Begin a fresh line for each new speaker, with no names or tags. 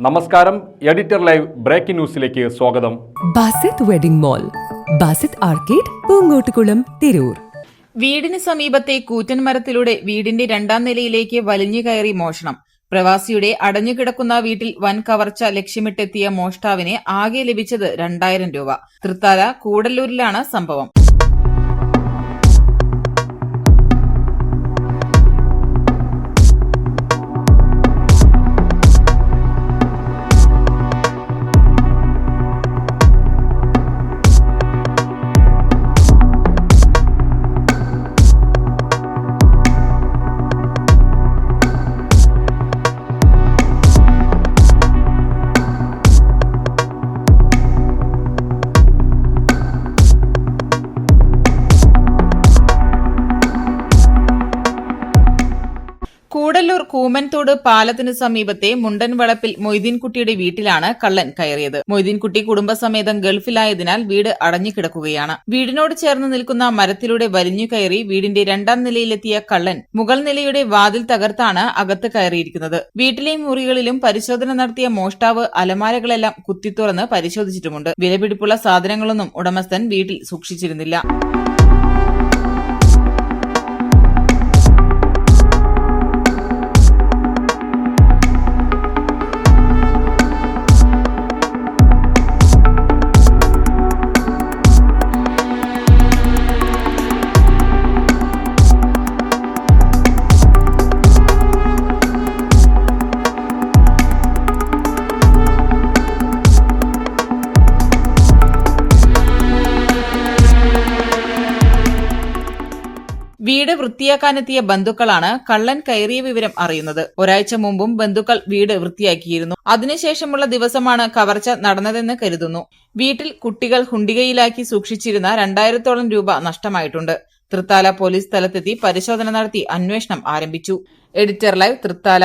നമസ്കാരം editor live breaking ന്യൂസിലേക്ക് സ്വാഗതം.
Basith wedding mall Basith arcade Poonkottukulam Tirur.
വീടിന് സമീപത്തെ കൂറ്റൻ മരത്തിലൂടെ വീടിന്റെ രണ്ടാം നിലയിലേക്ക് വലിഞ്ഞു കയറി മോഷണം. പ്രവാസിയുടെ അടഞ്ഞുകിടക്കുന്ന വീട്ടിൽ വൻ കവർച്ച ലക്ഷ്യമിട്ടെത്തിയ മോഷ്ടാവിനെ ആകെ ലഭിച്ചത് രണ്ടായിരം രൂപ. തൃത്താല കൂടല്ലൂരിലാണ് സംഭവം. കൂടല്ലൂർ കൂമൻതോട് പാലത്തിനു സമീപത്തെ മുണ്ടൻ വളപ്പിൽ മൊയ്തീൻകുട്ടിയുടെ വീട്ടിലാണ് കള്ളൻ കയറിയത്. മൊയ്തീൻകുട്ടി കുടുംബസമേതം ഗൾഫിലായതിനാൽ വീട് അടഞ്ഞുകിടക്കുകയാണ്. വീടിനോട് ചേർന്ന് നിൽക്കുന്ന മരത്തിലൂടെ വലിഞ്ഞു കയറി വീടിന്റെ രണ്ടാം നിലയിലെത്തിയ കള്ളൻ മുകൾ നിലയുടെ വാതിൽ തകർത്താണ് അകത്ത് കയറിയിരിക്കുന്നത്. വീട്ടിലെ മുറികളിലും പരിശോധന നടത്തിയ മോഷ്ടാവ് അലമാരകളെല്ലാം കുത്തിത്തുറന്ന് പരിശോധിച്ചിട്ടുമുണ്ട്. വിലപിടിപ്പുള്ള സാധനങ്ങളൊന്നും ഉടമസ്ഥൻ വീട്ടിൽ സൂക്ഷിച്ചിരുന്നില്ല. വീട് വൃത്തിയാക്കാനെത്തിയ ബന്ധുക്കളാണ് കള്ളൻ കയറിയ വിവരം അറിയുന്നത്. ഒരാഴ്ച മുമ്പും ബന്ധുക്കൾ വീട് വൃത്തിയാക്കിയിരുന്നു. അതിനുശേഷമുള്ള ദിവസമാണ് കവർച്ച നടന്നതെന്ന് കരുതുന്നു. വീട്ടിൽ കുട്ടികൾ ഹുണ്ടികയിലാക്കി സൂക്ഷിച്ചിരുന്ന രണ്ടായിരത്തോളം രൂപ നഷ്ടമായിട്ടുണ്ട്. തൃത്താല പോലീസ് സ്ഥലത്തെത്തി പരിശോധന നടത്തി അന്വേഷണം ആരംഭിച്ചു. Editor live Thrithala.